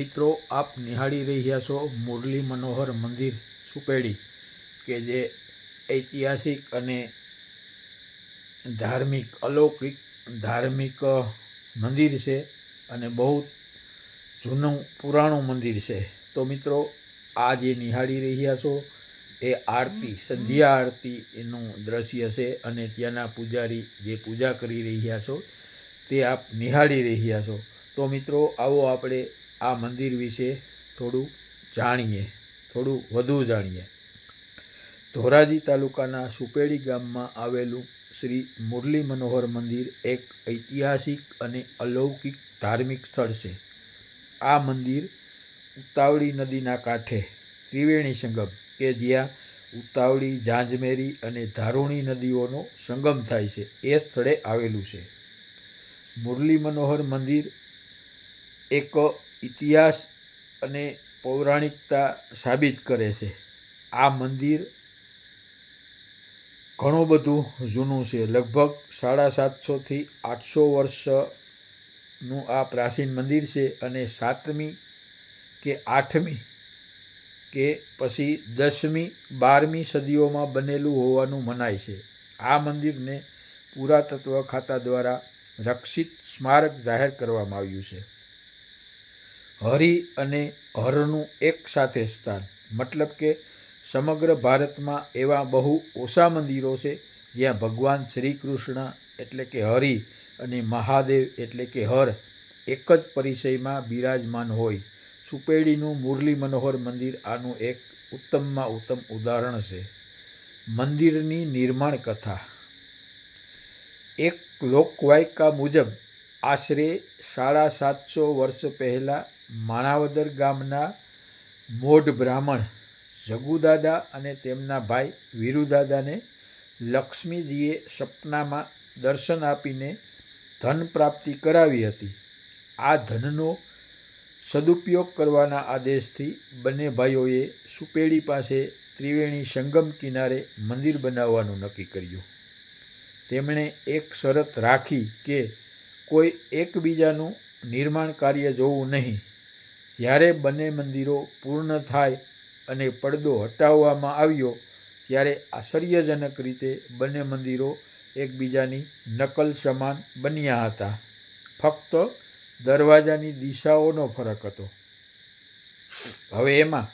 મિત્રો, આપ નિહાળી રહ્યા છો મુરલી મનોહર મંદિર, સુપેડી, કે જે ઐતિહાસિક અને ધાર્મિક, અલૌકિક, ધાર્મિક મંદિર છે અને બહુ જૂનું, પુરાણું મંદિર છે. તો મિત્રો, આ જે નિહાળી રહ્યા છો, એ આરતી, સંધ્યા આરતી એનું દ્રશ્ય છે અને ત્યાંના પૂજારી જે પૂજા કરી રહ્યા છો, તે આપ નિહાળી રહ્યા છો. તો મિત્રો, આવો આપણે આ મંદિર વિશે થોડું જાણીએ, થોડું વધુ જાણીએ. ધોરાજી તાલુકાના સુપેડી ગામમાં આવેલું શ્રી મુરલી મનોહર મંદિર એક ઐતિહાસિક અને અલૌકિક ધાર્મિક સ્થળ છે. આ મંદિર ઉતાવળી નદીના કાંઠે, ત્રિવેણી સંગમ, કે જ્યાં ઉતાવળી, ઝાંઝમેરી અને ધારુણી નદીઓનો સંગમ થાય છે, એ સ્થળે આવેલું છે. મુરલી મનોહર મંદિર એક ઇતિહાસ અને પૌરાણિકતા સાબિત કરે છે. આ મંદિર ઘણું બધું જૂનું છે. લગભગ સાડા સાતસોથી આઠસો વર્ષનું આ પ્રાચીન મંદિર છે અને સાતમી કે આઠમી કે પછી દસમી, બારમી સદીઓમાં બનેલું હોવાનું મનાય છે. આ મંદિરને પુરાતત્વ ખાતા દ્વારા રક્ષિત સ્મારક જાહેર કરવામાં આવ્યું છે. હરિ અને હરનું એક સાથે સ્થાન. મતલબ કે સમગ્ર ભારતમાં એવા બહુ ઓછા મંદિરો છે જ્યાં ભગવાન શ્રી કૃષ્ણ એટલે કે હરિ અને મહાદેવ એટલે કે હર એક જ પરિચયમાં બિરાજમાન હોય. સુપેડીનું મુરલી મનોહર મંદિર આનું એક ઉત્તમમાં ઉત્તમ ઉદાહરણ છે. મંદિરની નિર્માણ કથા. એક લોકવાયકા મુજબ આશરે સાડા સાતસો વર્ષ પહેલાં માણાવદર ગામના મોઢ બ્રાહ્મણ જગુદાદા અને તેમના ભાઈ વીરુદાદાને લક્ષ્મીજીએ સપનામાં દર્શન આપીને ધન પ્રાપ્તિ કરાવી હતી. આ ધનનો સદુપયોગ કરવાના આદેશથી બંને ભાઈઓએ સુપેડી પાસે ત્રિવેણી સંગમ કિનારે મંદિર બનાવવાનું નક્કી કર્યું. તેમણે એક શરત રાખી કે કોઈ એકબીજાનું નિર્માણ કાર્ય જોવું નહીં. જ્યારે બંને મંદિરો પૂર્ણ થાય અને પડદો હટાવવામાં આવ્યો, ત્યારે આશ્ચર્યજનક રીતે બંને મંદિરો એકબીજાની નકલ સમાન બન્યા હતા. ફક્ત દરવાજાની દિશાઓનો ફરક હતો. હવે એમાં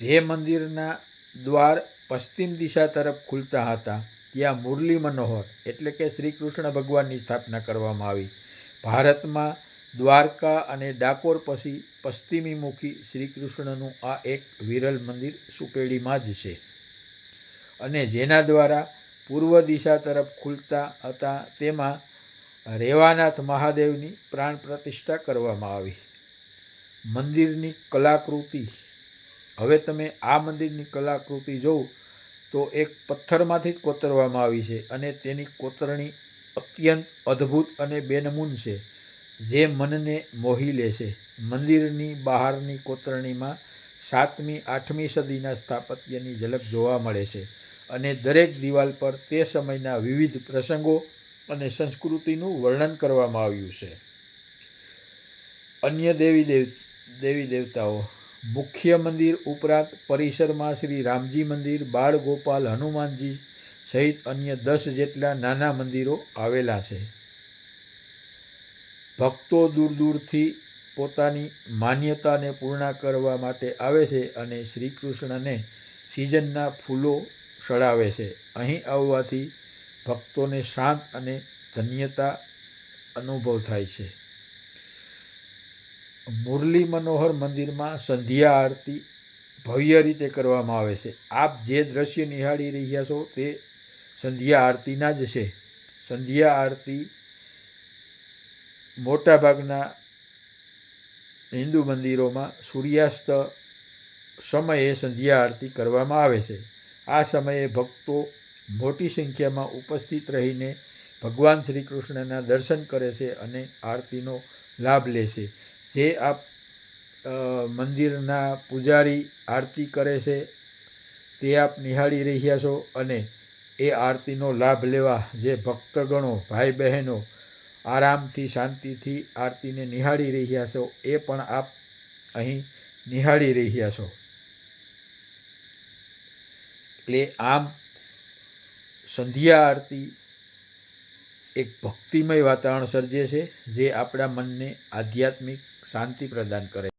જે મંદિરના દ્વાર પશ્ચિમ દિશા તરફ ખુલતા હતા, ત્યાં મુરલી મનોહર એટલે કે શ્રી કૃષ્ણ ભગવાનની સ્થાપના કરવામાં આવી. ભારતમાં દ્વારકા અને ડાકોર પછી પશ્ચિમીમુખી શ્રી કૃષ્ણનું આ એક વિરલ મંદિર સુપેડીમાં જ છે. અને જેના દ્વારા પૂર્વ દિશા તરફ ખુલતા હતા તેમાં રેવાનાથ મહાદેવની પ્રાણ પ્રતિષ્ઠા કરવામાં આવી. મંદિરની કલાકૃતિ, હવે તમે આ મંદિરની કલાકૃતિ જોવો તો એક પથ્થરમાંથી જ કોતરવામાં આવી છે અને તેની કોતરણી અત્યંત અદ્ભુત અને બેનમૂન છે. જે મનને મોહી લે છે. મંદિરની બહારની કોતરણીમાં સાતમી, આઠમી સદીના સ્થાપત્યની ઝલક જોવા મળે છે અને દરેક દિવાલ પર તે સમયના વિવિધ પ્રસંગો અને સંસ્કૃતિનું વર્ણન કરવામાં આવ્યું છે. અન્ય દેવી દેવ, દેવી દેવતાઓ, મુખ્ય મંદિર ઉપરાંત પરિસરમાં શ્રી રામજી મંદિર, બાળ ગોપાલ હનુમાનજી સહિત અન્ય દસ જેટલા નાના મંદિરો આવેલા છે. ભક્તો દૂર દૂરથી પોતાની માન્યતાને પૂર્ણ કરવા માટે આવે છે અને શ્રી કૃષ્ણને સિઝનના ફૂલો ચડાવે છે. અહીં આવવાથી ભક્તોને શાંત અને ધન્યતા અનુભવ થાય છે. મુરલી મનોહર મંદિરમાં સંધ્યા આરતી ભવ્ય રીતે કરવામાં આવે છે. આપ જે દ્રશ્ય નિહાળી રહ્યા છો તે સંધ્યા આરતીના જ છે. સંધ્યા આરતી મોટાભાગના હિન્દુ મંદિરોમાં સૂર્યાસ્ત સમયે સંધ્યા આરતી કરવામાં આવે છે. આ સમયે ભક્તો મોટી સંખ્યામાં ઉપસ્થિત રહીને ભગવાન શ્રી કૃષ્ણના દર્શન કરે છે અને આરતીનો લાભ લે છે. જે આપ મંદિરના પૂજારી આરતી કરે છે, તે આપ નિહાળી રહ્યા છો અને એ આરતીનો લાભ લેવા જે ભક્તગણો, ભાઈ બહેનો આરામથી, શાંતિથી આરતીને નિહાળી રહ્યા છો, એ પણ આપ અહીં નિહાળી રહ્યા છો. એટલે આમ સંધ્યા આરતી એક ભક્તિમય વાતાવરણ સર્જે છે, જે આપણા મનને આધ્યાત્મિક શાંતિ પ્રદાન કરે